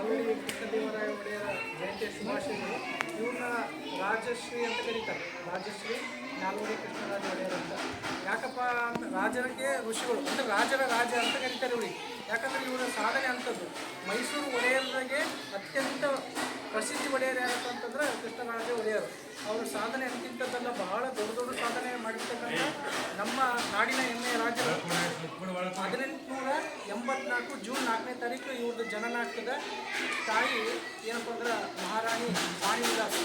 ನಾಲ್ವಡಿ ಕೃಷ್ಣದೇವರಾಯ ಒಡೆಯರ ಜಯಂತಿಯ ಶುಭಾಶಯಗಳು. ಇವ್ರನ್ನ ರಾಜಶ್ರೀ ಅಂತ ಕರೀತಾರೆ. ರಾಜಶ್ರೀ, ನಾಲ್ವಡಿ ಕೃಷ್ಣರಾಜ ಒಡೆಯರ್ ಅಂತ. ಯಾಕಪ್ಪ ಅಂತ ರಾಜರಿಗೆ ಋಷಿಗಳು, ಅಂದರೆ ರಾಜರ ರಾಜ ಅಂತ ಕರೀತಾರೆ ಇವ್ರಿಗೆ ಯಾಕಂದ್ರೆ ಇವರ ಸಾಧನೆ ಅಂಥದ್ದು. ಮೈಸೂರು ಒಡೆಯರಿಗೆ ಅತ್ಯಂತ ಪ್ರಸಿದ್ಧಿ ಒಡೆಯರು ಯಾರಪ್ಪ ಅಂತಂದ್ರೆ ಕೃಷ್ಣರಾಜ ಒಡೆಯರು. ಅವರು ಸಾಧನೆ ಅಂತಿಂಥದ್ದೆಲ್ಲ ಬಹಳ ದೊಡ್ಡ ದೊಡ್ಡ ಸಾಧನೆ ಮಾಡಿರ್ತಕ್ಕಂಥ ನಮ್ಮ ನಾಡಿನ ಹೆಮ್ಮೆಯ ರಾಜರು. ಹದಿನೆಂಟುನೂರ ಎಂಬತ್ನಾಲ್ಕು ಜೂನ್ ನಾಲ್ಕನೇ ತಾರೀಕು ಇವ್ರದ್ದು ಜನನ ಆಗ್ತದೆ ತಾಯಿ ಏನಪ್ಪ ಅಂದ್ರೆ ಮಹಾರಾಣಿ ವಾಣಿ ವಿಲಾಸ್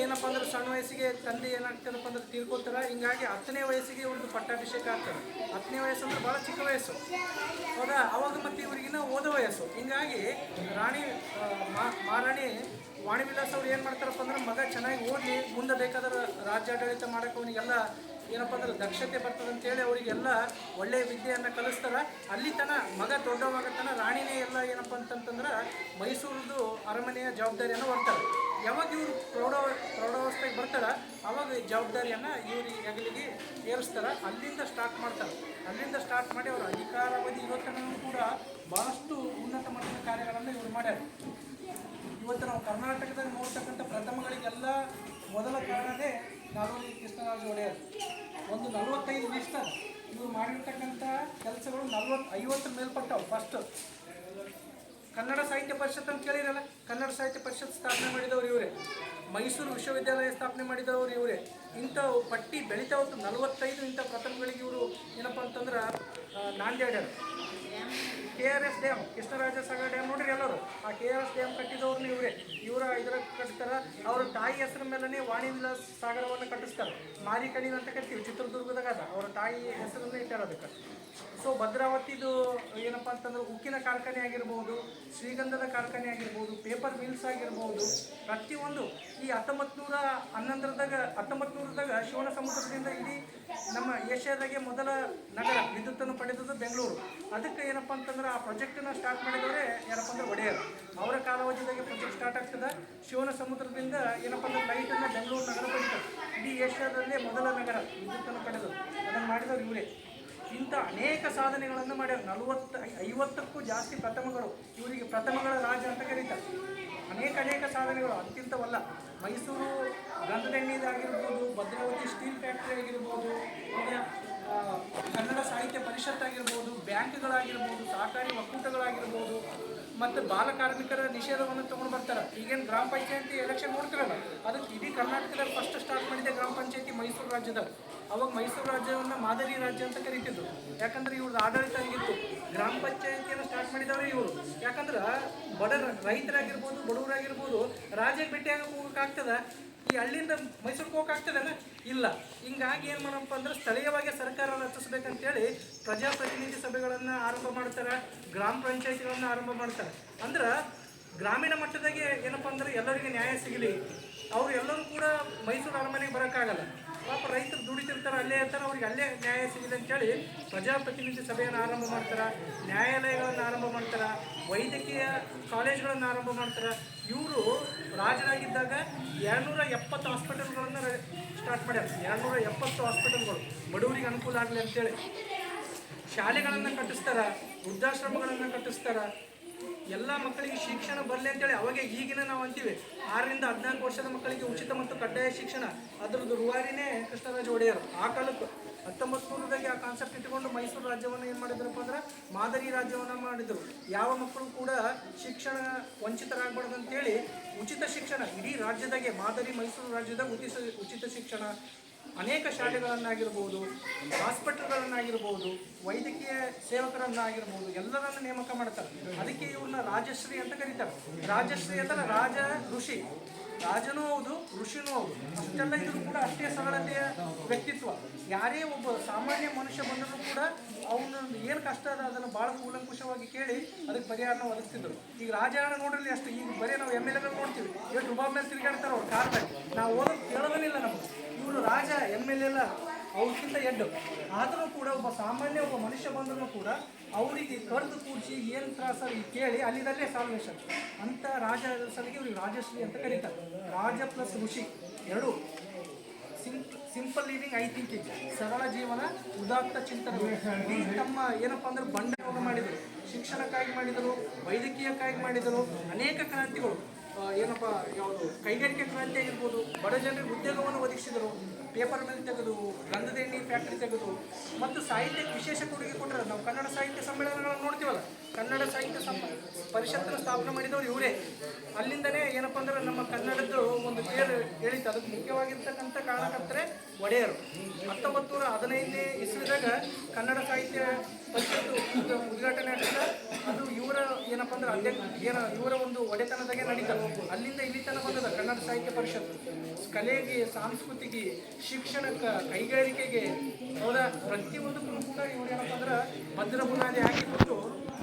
ಏನಪ್ಪ ಅಂದ್ರೆ ಸಣ್ಣ ವಯಸ್ಸಿಗೆ ತಂದೆ ಏನಾಗ್ತದಪ್ಪ ಅಂದ್ರೆ ತೀರ್ಕೊತಾರೆ ಹಿಂಗಾಗಿ ಹತ್ತನೇ ವಯಸ್ಸಿಗೆ ಇವ್ರದ್ದು ಪಟ್ಟಾಭಿಷೇಕ ಆಗ್ತದೆ. ಹತ್ತನೇ ವಯಸ್ಸು ಅಂದ್ರೆ ಭಾಳ ಚಿಕ್ಕ ವಯಸ್ಸು. ಹೌದಾ ಅವಾಗ ಮತ್ತೆ ಇವರಿಗಿನ್ನ ಓದೋ ವಯಸ್ಸು. ಹಿಂಗಾಗಿ ರಾಣಿ ಮಹಾರಾಣಿ ವಾಣಿ ವಿಲಾಸ್ ಅವ್ರು ಏನು ಮಾಡ್ತಾರಪ್ಪ ಅಂದ್ರೆ ಮಗ ಚೆನ್ನಾಗಿ ಓದಿ ಮುಂದೆ ಬೇಕಾದ್ರೆ ರಾಜ್ಯಾಡಳಿತ ಮಾಡಕ್ಕೆ ಅವನಿಗೆಲ್ಲ ಏನಪ್ಪ ಅಂದ್ರೆ ದಕ್ಷತೆ ಬರ್ತದೆ ಅಂತೇಳಿ ಅವರಿಗೆಲ್ಲ ಒಳ್ಳೆಯ ವಿದ್ಯೆಯನ್ನು ಕಲಿಸ್ತಾರೆ. ಅಲ್ಲಿ ತನ ಮಗ ದೊಡ್ಡವಾಗತನ ರಾಣಿನೇ ಎಲ್ಲ ಏನಪ್ಪ ಅಂತಂತಂದ್ರೆ ಮೈಸೂರದು ಅರಮನೆಯ ಜವಾಬ್ದಾರಿಯನ್ನು ಹೊರ್ತಾರೆ. ಯಾವಾಗ ಇವರು ಪ್ರೌಢ, ಪ್ರೌಢಾವಸ್ಥೆಗೆ ಬರ್ತಾರ, ಅವಾಗ ಜವಾಬ್ದಾರಿಯನ್ನು ಇವ್ರಿಗೆ ಹೆಗಲಿಗೆ ಏರಿಸ್ತಾರೆ. ಅಲ್ಲಿಂದ ಸ್ಟಾರ್ಟ್ ಮಾಡ್ತಾರೆ. ಅಲ್ಲಿಂದ ಸ್ಟಾರ್ಟ್ ಮಾಡಿ ಅವರ ಅಧಿಕಾರಾವಧಿ ಇವತ್ತಿನ ಕೂಡ ಭಾಳಷ್ಟು ಉನ್ನತ ಮಟ್ಟದ ಕಾರ್ಯಗಳನ್ನು ಇವರು ಮಾಡ್ಯಾರ. ಇವತ್ತು ನಾವು ಕರ್ನಾಟಕದಲ್ಲಿ ನೋಡ್ತಕ್ಕಂಥ ಪ್ರಥಮಗಳಿಗೆಲ್ಲ ಮೊದಲ ಕಾರಣನೇ ನಾಲ್ವಡಿ ಕೃಷ್ಣರಾಜ ಒಡೆಯರ್. ಒಂದು ನಲವತ್ತೈದು ವರ್ಷ ಇವರು ಮಾಡಿರ್ತಕ್ಕಂಥ ಕೆಲಸಗಳು ನಲ್ವತ್ತು, ಐವತ್ತು ಮೇಲ್ಪಟ್ಟವು ಫಸ್ಟ್ ಕನ್ನಡ ಸಾಹಿತ್ಯ ಪರಿಷತ್ ಅಂತ ಕೇಳಿರಲ್ಲ? ಕನ್ನಡ ಸಾಹಿತ್ಯ ಪರಿಷತ್ ಸ್ಥಾಪನೆ ಮಾಡಿದವರು ಇವರೇ. ಮೈಸೂರು ವಿಶ್ವವಿದ್ಯಾಲಯ ಸ್ಥಾಪನೆ ಮಾಡಿದವರು ಇವರೇ. ಇಂಥ ಪಟ್ಟಿ ಬೆಳೀತಾ ಹೊತ್ತು ನಲವತ್ತೈದು ಇಂಥ ಪ್ರಥಮಗಳಿಗೆ ಇವರು ಏನಪ್ಪ ಅಂತಂದ್ರೆ ನಾಂದೇಡ್ಯಾರ K R S dam, Krishnaraja Sagara dam ನೋಡ್ರಿ ಎಲ್ಲರೂ. ಆ ಕೆ ಆರ್ ಎಸ್ ಡ್ಯಾಮ್ ಕಟ್ಟಿದವ್ರನ್ನ ಇವರೇ ಇವರ ಇದರ ಕಟ್ತಾರ ಅವ್ರ ತಾಯಿ ಹೆಸರ ಮೇಲೇ ವಾಣಿ ವಿಲಾಸ್ ಸಾಗರವನ್ನು ಕಟ್ಟಿಸ್ತಾರೆ. ಮಾರಿಕಣಿ ಅಂತ ಕರಿತೀವಿ, ಚಿತ್ರದುರ್ಗದಾಗ ಅದ. ಅವರ ತಾಯಿ ಹೆಸರನ್ನೇ ಇಟ್ಟಾರ ಅದಕ್ಕೆ. ಸೊ ಭದ್ರಾವತಿದು ಏನಪ್ಪ ಅಂತಂದ್ರೆ ಉಕ್ಕಿನ ಕಾರ್ಖಾನೆ ಆಗಿರ್ಬೋದು, ಶ್ರೀಗಂಧದ ಕಾರ್ಖಾನೆ ಆಗಿರ್ಬೋದು ಪೇಪರ್ ಮಿಲ್ಸ್ ಆಗಿರ್ಬೋದು, ಪ್ರತಿಯೊಂದು ಈ ಹತ್ತೊಂಬತ್ತು ನೂರ ಹನ್ನೊಂದರದಾಗ ಹತ್ತೊಂಬತ್ತು ನೂರದಾಗ ಶಿವನ ಸಮುದ್ರದಿಂದ ಇಡೀ ನಮ್ಮ ಏಷ್ಯಾದಾಗೆ ಮೊದಲ ನಗರ, ವಿದ್ಯುತ್ತನ್ನು ಪಡೆದದ್ದು ಬೆಂಗಳೂರು. ಅದಕ್ಕೆ ಏನಪ್ಪ ಅಂತಂದ್ರೆ ಆ ಪ್ರಾಜೆಕ್ಟನ್ನು ಸ್ಟಾರ್ಟ್ ಮಾಡಿದವರೇ ಏನಪ್ಪ ಅಂದ್ರೆ ಒಡೆಯರು. ಅವರ ಕಾಲಾವಧಿದಾಗೆ ಪ್ರಾಜೆಕ್ಟ್ ಸ್ಟಾರ್ಟ್ ಆಗ್ತದೆ. ಶಿವನ ಸಮುದ್ರದಿಂದ ಏನಪ್ಪ ಅಂದ್ರೆ ಲೈಟನ್ನು ಬೆಂಗಳೂರು ನಗರ ಪಡಿತು ಇಡೀ ಏಷ್ಯಾದಲ್ಲೇ ಮೊದಲ ನಗರ ವಿದ್ಯುತ್ತನ್ನು ಪಡೆದು. ಅದನ್ನು ಮಾಡಿದವರು ಇವರೇ. ಇಂಥ ಅನೇಕ ಸಾಧನೆಗಳನ್ನು ಮಾಡ್ಯಾರ. ನಲವತ್ತು, ಐವತ್ತಕ್ಕೂ ಜಾಸ್ತಿ ಪ್ರಥಮಗಳು. ಇವರಿಗೆ ಪ್ರಥಮಗಳ ರಾಜ ಅಂತ ಕರೀತಾರೆ. ಅನೇಕ ಅನೇಕ ಸಾಧನೆಗಳು. ಅತ್ಯಂತವಲ್ಲ ಮೈಸೂರು ಗಂಧದೆಣ್ಣೆದಾಗಿರ್ಬೋದು ಭದ್ರಾವತಿ ಸ್ಟೀಲ್ ಫ್ಯಾಕ್ಟ್ರಿ ಆಗಿರ್ಬೋದು ಇನ್ನು, ಆ, ಕನ್ನಡ ಸಾಹಿತ್ಯ ಪರಿಷತ್ ಆಗಿರ್ಬೋದು ಬ್ಯಾಂಕ್ಗಳಾಗಿರ್ಬೋದು, ಸಹಕಾರಿ ಒಕ್ಕೂಟಗಳಾಗಿರ್ಬೋದು, ಮತ್ತು ಬಾಲ ಕಾರ್ಮಿಕರ ನಿಷೇಧವನ್ನು ತೊಗೊಂಡು ಬರ್ತಾರೆ. ಈಗೇನು ಗ್ರಾಮ ಪಂಚಾಯತಿ ಎಲೆಕ್ಷನ್ ನೋಡ್ತಿರಲ್ಲ, ಅದಕ್ಕೆ ಇಡೀ ಕರ್ನಾಟಕದಲ್ಲಿ ಫಸ್ಟ್ ಸ್ಟಾರ್ಟ್ ಮಾಡಿದೆ ಗ್ರಾಮ ಪಂಚಾಯತಿ ಮೈಸೂರು ರಾಜ್ಯದ ಅವಾಗ ಮೈಸೂರು ರಾಜ್ಯವನ್ನು ಮಾದರಿ ರಾಜ್ಯ ಅಂತ ಕರೀತಿದ್ರು. ಯಾಕಂದ್ರೆ ಇವ್ರದ್ದು ಆಡಳಿತ ಆಗಿತ್ತು. ಗ್ರಾಮ ಪಂಚಾಯತಿಯನ್ನು ಸ್ಟಾರ್ಟ್ ಮಾಡಿದವರು ಇವರು. ಯಾಕಂದ್ರೆ ಬಡ ರೈತರಾಗಿರ್ಬೋದು, ಬಡವರಾಗಿರ್ಬೋದು, ರಾಜ್ಯಕ್ಕೆ ಭೇಟಿಯಾಗಿ ಹೋಗೋಕ್ಕಾಗ್ತದ. ಈ ಹಳ್ಳಿಯಿಂದ ಮೈಸೂರಿಗೆ ಹೋಗಕ್ಕಾಗ್ತದಲ್ಲ ಇಲ್ಲ. ಹಿಂಗಾಗಿ ಏನು ಮಾಡಪ್ಪ ಅಂದ್ರೆ ಸ್ಥಳೀಯವಾಗಿ ಸರ್ಕಾರ ರಚಿಸ್ಬೇಕಂತೇಳಿ ಪ್ರಜಾಪ್ರತಿನಿಧಿ ಸಭೆಗಳನ್ನು ಆರಂಭ ಮಾಡ್ತಾರೆ, ಗ್ರಾಮ ಪಂಚಾಯತಿಗಳನ್ನು ಆರಂಭ ಮಾಡ್ತಾರೆ. ಅಂದ್ರೆ ಗ್ರಾಮೀಣ ಮಟ್ಟದಾಗೆ ಏನಪ್ಪ ಅಂದ್ರೆ ಎಲ್ಲರಿಗೆ ನ್ಯಾಯ ಸಿಗಲಿ. ಅವ್ರು ಎಲ್ಲರೂ ಕೂಡ ಮೈಸೂರು ಅರಮನೆಗೆ ಬರೋಕ್ಕಾಗಲ್ಲ. ಪಾಪ ರೈತರು ದುಡಿತಿರ್ತಾರೆ, ಅಲ್ಲೇ ಇರ್ತಾರೆ, ಅವ್ರಿಗೆ ಅಲ್ಲೇ ನ್ಯಾಯ ಸಿಗಲಿ ಅಂತೇಳಿ ಪ್ರಜಾಪ್ರತಿನಿಧಿ ಸಭೆಯನ್ನು ಆರಂಭ ಮಾಡ್ತಾರೆ, ನ್ಯಾಯಾಲಯಗಳನ್ನು ಆರಂಭ ಮಾಡ್ತಾರೆ, ವೈದ್ಯಕೀಯ ಕಾಲೇಜ್ಗಳನ್ನು ಆರಂಭ ಮಾಡ್ತಾರೆ. ಇವರು ರಾಜರಾಗಿದ್ದಾಗ ಎರಡುನೂರ ಎಪ್ಪತ್ತು ಹಾಸ್ಪಿಟಲ್ಗಳನ್ನು ಸ್ಟಾರ್ಟ್ ಮಾಡ್ಯಾರ. ಎರಡುನೂರ ಎಪ್ಪತ್ತು ಹಾಸ್ಪಿಟಲ್ಗಳು ಬಡವರಿಗೆ ಅನುಕೂಲ ಆಗಲಿ ಅಂತೇಳಿ. ಶಾಲೆಗಳನ್ನು ಕಟ್ಟಿಸ್ತಾರ, ವೃದ್ಧಾಶ್ರಮಗಳನ್ನು ಕಟ್ಟಿಸ್ತಾರ. ಎಲ್ಲ ಮಕ್ಕಳಿಗೆ ಶಿಕ್ಷಣ ಬರಲಿ ಅಂತೇಳಿ ಅವಾಗ ಈಗಿನ ನಾವು ಅಂತೀವಿ. ಆರರಿಂದ ಹದಿನಾಲ್ಕು ವರ್ಷದ ಮಕ್ಕಳಿಗೆ ಉಚಿತ ಮತ್ತು ಕಡ್ಡಾಯ ಶಿಕ್ಷಣ. ಅದರದ್ದು ರೂವಾರಿನೇ ಕೃಷ್ಣರಾಜ ಒಡೆಯರು ಆ ಕಾಲಕ್ಕೆ. ಹತ್ತೊಂಬತ್ತು ನೂರದಾಗೆ ಆ ಕಾನ್ಸೆಪ್ಟ್ ಇಟ್ಟುಕೊಂಡು ಮೈಸೂರು ರಾಜ್ಯವನ್ನು ಏನು ಮಾಡಿದ್ರಪ್ಪ ಅಂದ್ರೆ ಮಾದರಿ ರಾಜ್ಯವನ್ನು ಮಾಡಿದರು. ಯಾವ ಮಕ್ಕಳು ಕೂಡ ಶಿಕ್ಷಣ ವಂಚಿತರಾಗಬಾರ್ದು ಅಂತೇಳಿ ಉಚಿತ ಶಿಕ್ಷಣ, ಇಡೀ ರಾಜ್ಯದಾಗೆ ಮಾದರಿ ಮೈಸೂರು ರಾಜ್ಯದಾಗ ಉಚಿತ ಉಚಿತ ಶಿಕ್ಷಣ ಅನೇಕ ಶಾಲೆಗಳನ್ನಾಗಿರ್ಬೋದು ಹಾಸ್ಪಿಟಲ್ಗಳನ್ನಾಗಿರ್ಬೋದು ವೈದ್ಯಕೀಯ ಸೇವಕರನ್ನಾಗಿರ್ಬೋದು, ಎಲ್ಲರನ್ನ ನೇಮಕ ಮಾಡ್ತಾರೆ. ಅದಕ್ಕೆ ಇವ್ರನ್ನ ರಾಜಶ್ರೀ ಅಂತ ಕರೀತಾರೆ. ರಾಜಶ್ರೀ ಅಂದ್ರೆ ರಾಜ ಋಷಿ. ರಾಜನೂ ಹೌದು, ಋಷಿನೂ ಹೌದು. ಅಷ್ಟೆಲ್ಲ ಇದ್ರು ಕೂಡ ಅಷ್ಟೇ ಸರಳತೆಯ ವ್ಯಕ್ತಿತ್ವ. ಯಾರೇ ಒಬ್ಬ ಸಾಮಾನ್ಯ ಮನುಷ್ಯ ಬಂದರೂ ಕೂಡ ಅವನ ಏನು ಕಷ್ಟ ಅದ ಅದನ್ನು ಭಾಳ ಕೂಲಂಕುಷವಾಗಿ ಕೇಳಿ ಅದಕ್ಕೆ ಪರಿಹಾರನ ಒದಗಿಸ್ತಿದ್ರು. ಈಗ ರಾಜಕಾರಣ ನೋಡಿರಲಿ ಅಷ್ಟು. ಈಗ ಬರೀ ನಾವು ಎಂ ಎಲ್ ಎಗಳು ನೋಡ್ತೀವಿ. ರುಬಾಬ್ ಮೇಲೆ ತಿರುಗಾಡ್ತಾರೆ ಅವ್ರು ಕಾರ್ದಾಗ ನಾವು ಓದೋದು ಕೇಳೋದನ್ನಿಲ್ಲ ನಮ್ಗೆ. ಇವರು ರಾಜ ಎಂ ಎಲ್ ಎಲ್ಲ ಅವ್ರಿಗಿಂತ ಎಡ್ಡು. ಆದರೂ ಕೂಡ ಒಬ್ಬ ಸಾಮಾನ್ಯ ಒಬ್ಬ ಮನುಷ್ಯ ಬಂದರೂ ಕೂಡ ಅವರಿಗೆ ಕರೆದು ಕೂಡಿಸಿ ಏನು ತ್ರಾಸ ಕೇಳಿ ಅಲ್ಲಿದಲ್ಲೇ ಸಾಲ್ವೇಷನ್ ಅಂತ ರಾಜ ಸಲಿಗೆ ಇವ್ರಿಗೆ ರಾಜಶ್ರೀ ಅಂತ ಕರೀತಾರೆ. ರಾಜ ಪ್ಲಸ್ ಋಷಿ ಎರಡು. ಸಿಂಪಲ್ ಲಿವಿಂಗ್ ಐ ಥಿಂಕಿಂಗ್ ಸರಳ ಜೀವನ, ಉದಾತ್ತ ಚಿಂತನೆ. ತಮ್ಮ ಏನಪ್ಪ ಅಂದ್ರೆ ಬಂಡವಾಳ ಮಾಡಿದರು. ಶಿಕ್ಷಣಕ್ಕಾಗಿ ಮಾಡಿದರು, ವೈದ್ಯಕೀಯಕ್ಕಾಗಿ ಮಾಡಿದರು, ಅನೇಕ ಕ್ರಾಂತಿಗಳು. ಏನಪ್ಪ ಯಾವುದು ಕೈಗಾರಿಕೆ ಕ್ರಾಂತಿ ಆಗಿರ್ಬೋದು, ಬಡ ಜನರಿಗೆ ಉದ್ಯೋಗವನ್ನು ಒದಗಿಸಿದರು ಪೇಪರ್ ಮಿಲ್ ತೆಗೆದು ಗಂಧದ ಎಣ್ಣೆ ಫ್ಯಾಕ್ಟ್ರಿ ತೆಗೆದು, ಮತ್ತು ಸಾಹಿತ್ಯಕ್ಕೆ ವಿಶೇಷ ಕೊಡುಗೆ ಕೊಟ್ಟರೆ ನಾವು ಕನ್ನಡ ಸಾಹಿತ್ಯ ಸಮ್ಮೇಳನಗಳನ್ನು ನೋಡ್ತೀವಲ್ಲ, ಕನ್ನಡ ಸಾಹಿತ್ಯ ಸಂ ಪರಿಷತ್ತನ್ನು ಸ್ಥಾಪನೆ ಮಾಡಿದವರು ಇವರೇ. ಅಲ್ಲಿಂದನೇ ಏನಪ್ಪ ಅಂದ್ರೆ ನಮ್ಮ ಕನ್ನಡದ್ದು ಒಂದು ಪೇರು ಹೇಳಿತ್ತು ಅದಕ್ಕೆ ಮುಖ್ಯವಾಗಿರ್ತಕ್ಕಂಥ ಕಾರಣಕರ್ತರೆ ಒಡೆಯರು. ಹತ್ತೊಂಬತ್ತು ನೂರ ಹದಿನೈದನೇ ಇಸ್ವಿದಾಗ ಕನ್ನಡ ಸಾಹಿತ್ಯ ಪರಿಷತ್ತು ಉದ್ಘಾಟನೆ ಆಗ್ತದೆ. ಅದು ಇವರ ಏನಪ್ಪ ಅಂದ್ರೆ ಅಲ್ಲೇ ಏನ ಇವರ ಒಂದು ಒಡೆತನದಾಗೆ ನಡೀತದೆ. ಅಲ್ಲಿಂದ ಇಲ್ಲಿ ತನಕ ಬಂದದ ಕನ್ನಡ ಸಾಹಿತ್ಯ ಪರಿಷತ್ ಕಲೆಗೆ, ಸಾಂಸ್ಕೃತಿಗೆ, ಶಿಕ್ಷಣಕ್ಕೆ, ಕೈಗಾರಿಕೆಗೆ ಹೌದಾ ಪ್ರತಿಯೊಂದಕ್ಕೂ ಕೂಡ ಇವ್ರು ಏನಪ್ಪ ಅಂದ್ರೆ ಭದ್ರ ಬುನಾದಿ ಹಾಕಿಬಿಟ್ಟು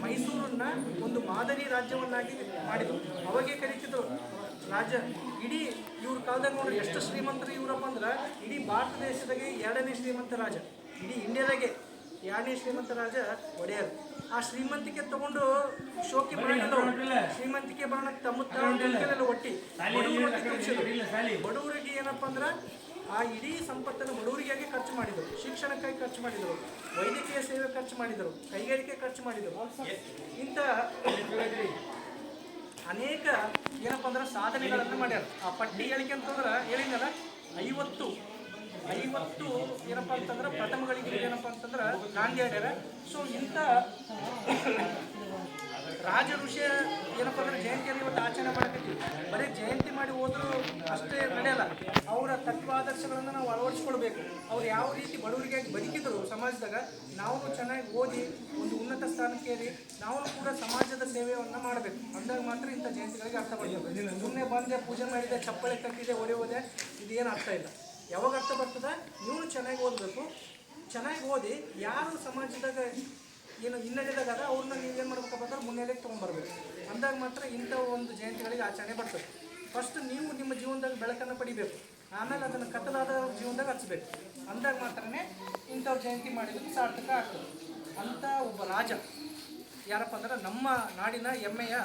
ಮೈಸೂರನ್ನ ಒಂದು ಮಾದರಿ ರಾಜ್ಯವನ್ನಾಗಿ ಮಾಡಿದರು. ಅವಾಗೇ ಕರೀತಿದ್ರು ರಾಜ, ಇಡೀ ಇವ್ರ ಕಾಲದಾಗ ನೋಡ್ರಿ ಎಷ್ಟು ಶ್ರೀಮಂತರು ಇವರಪ್ಪ ಅಂದ್ರೆ ಇಡೀ ಭಾರತ ದೇಶದಾಗೆ ಎರಡನೇ ಶ್ರೀಮಂತ ರಾಜ, ಇಡೀ ಇಂಡಿಯಾದಾಗೆ ಎರಡನೇ ಶ್ರೀಮಂತ ರಾಜ ಒಡೆಯರ್. ಆ ಶ್ರೀಮಂತಿಕೆ ತಗೊಂಡು ಶೋಕಿ ಬರೋಣ ಶ್ರೀಮಂತಿಕೆ ಬರೋಣ ತಮ್ಮ ಒಟ್ಟಿ. ಬಡವರಿಗೆ ಏನಪ್ಪ ಅಂದ್ರೆ ಆ ಇಡೀ ಸಂಪತ್ತನ್ನು ಬಡವರಿಗಾಗಿ ಖರ್ಚು ಮಾಡಿದರು. ಶಿಕ್ಷಣಕ್ಕಾಗಿ ಖರ್ಚು ಮಾಡಿದರು. ವೈದ್ಯಕೀಯ ಸೇವೆ ಖರ್ಚು ಮಾಡಿದರು. ಕೈಗಾರಿಕೆ ಖರ್ಚು ಮಾಡಿದರು. ಇಂತ ಅನೇಕ ಏನಪ್ಪ ಅಂದ್ರೆ ಸಾಧನೆಗಳನ್ನು ಮಾಡ್ಯಾರ. ಆ ಪಟ್ಟಿ ಹೇಳಿಕೆ ಅಂತಂದ್ರೆ ಹೇಳಿದ್ನಲ್ಲ ಐವತ್ತು ಐವತ್ತು ಏನಪ್ಪ ಅಂತಂದ್ರೆ ಪ್ರಥಮಗಳಿಗೆ ಏನಪ್ಪ ಅಂತಂದ್ರೆ ಗಾಂಧಿ ಸೊ ಇಂಥ ರಾಜ ಋಷಿಯ ಏನಪ್ಪ ಅಂದ್ರೆ ಜಯಂತಿಯನ್ನು ಇವತ್ತು ಆಚರಣೆ ಮಾಡ್ತೀವಿ ಬರೀ ಜಯಂತಿ ಮಾಡಿ ಹೋದರೂ ಅಷ್ಟೇ ನಡೆಯಲ್ಲ. ಅವರ ತತ್ವಾದರ್ಶಗಳನ್ನು ನಾವು ಅಳವಡಿಸ್ಕೊಳ್ಬೇಕು. ಅವ್ರು ಯಾವ ರೀತಿ ಬಡವರಿಗಾಗಿ ಬದುಕಿದ್ರು ಸಮಾಜದಾಗ, ನಾವು ಚೆನ್ನಾಗಿ ಓದಿ, ಒಂದು ಉನ್ನತ ಸ್ಥಾನಕ್ಕೆ ಏರಿ, ನಾವು ಕೂಡ ಸಮಾಜದ ಸೇವೆಯನ್ನು ಮಾಡಬೇಕು. ಅಂದಾಗ ಮಾತ್ರ ಇಂಥ ಜಯಂತಿಗಳಿಗೆ ಅರ್ಥ ಬರ್ತದೆ ಸುಮ್ಮನೆ ಬಂದೆ ಪೂಜೆ ಮಾಡಿದೆ, ಚಪ್ಪಳೆ ಕಟ್ಟಿದೆ ಹೊಡೆಯೋದೆ ಇದೇನು ಅರ್ಥ ಇಲ್ಲ. ಯಾವಾಗ ಅರ್ಥ ಬರ್ತದೆ? ನೀವು ಚೆನ್ನಾಗಿ ಓದಬೇಕು. ಚೆನ್ನಾಗಿ ಓದಿ, ಯಾರು ಸಮಾಜದಾಗ ಏನು ಹಿನ್ನೆಲೆದಾಗ ಅದ ಅವ್ರನ್ನ ನೀವು ಏನು ಮಾಡ್ಬೇಕಪ್ಪ ಅಂದ್ರೆ ಮುನ್ನೆಲೆಗೆ ತೊಗೊಂಡ್ಬರ್ಬೇಕು ಅಂದಾಗ ಮಾತ್ರ ಇಂಥ ಒಂದು ಜಯಂತಿಗಳಿಗೆ ಆಚರಣೆ ಬರ್ತದೆ. ಫಸ್ಟ್ ನೀವು ನಿಮ್ಮ ಜೀವನದಾಗ ಬೆಳಕನ್ನು ಪಡಿಬೇಕು. ಆಮೇಲೆ ಅದನ್ನು ಕತ್ತಲಾದ ಜೀವನದಾಗ ಹಚ್ಚಬೇಕು ಅಂದಾಗ ಮಾತ್ರನೇ ಇಂಥವ್ರ ಜಯಂತಿ ಮಾಡಿದ್ರೆ ಸಾರ್ಥಕ ಆಗ್ತದೆ. ಅಂಥ ಒಬ್ಬ ರಾಜ. ಯಾರಪ್ಪ ಅಂದ್ರೆ ನಮ್ಮ ನಾಡಿನ ಹೆಮ್ಮೆಯ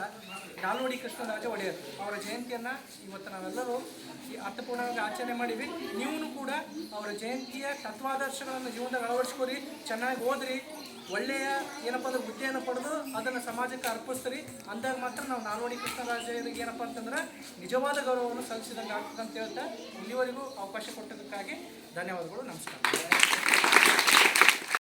ನಾಲ್ವಡಿ ಕೃಷ್ಣರಾಜ ಒಡೆಯರ್. ಅವರ ಜಯಂತಿಯನ್ನು ಇವತ್ತು ನಾವೆಲ್ಲರೂ ಈ ಅರ್ಥಪೂರ್ಣವಾಗಿ ಆಚರಣೆ ಮಾಡೀವಿ ನೀವು ಕೂಡ ಅವರ ಜಯಂತಿಯ ತತ್ವಾದರ್ಶಗಳನ್ನು ಜೀವನದಾಗ ಅಳವಡಿಸ್ಕೊರಿ, ಚೆನ್ನಾಗಿ ಓದ್ರಿ, ಒಳ್ಳೆಯ ಏನಪ್ಪ ಅಂದ್ರೆ ಬುದ್ಧಿಯನ್ನು ಪಡೆದು ಅದನ್ನು ಸಮಾಜಕ್ಕೆ ಅರ್ಪಿಸ್ತೀರಿ. ಅಂದಾಗ ಮಾತ್ರ ನಾವು ನಾಲ್ವಡಿ ಕೃಷ್ಣರಾಜರಿಗೆ ಏನಪ್ಪ ಅಂತಂದ್ರೆ ನಿಜವಾದ ಗೌರವವನ್ನು ಸಲ್ಲಿಸಿದಂಗೆ ಆಗ್ತದೆ ಅಂತ ಹೇಳ್ತಾ ಇಲ್ಲಿವರೆಗೂ ಅವಕಾಶ ಕೊಟ್ಟಿದ್ದಕ್ಕಾಗಿ ಧನ್ಯವಾದಗಳು, ನಮಸ್ಕಾರ.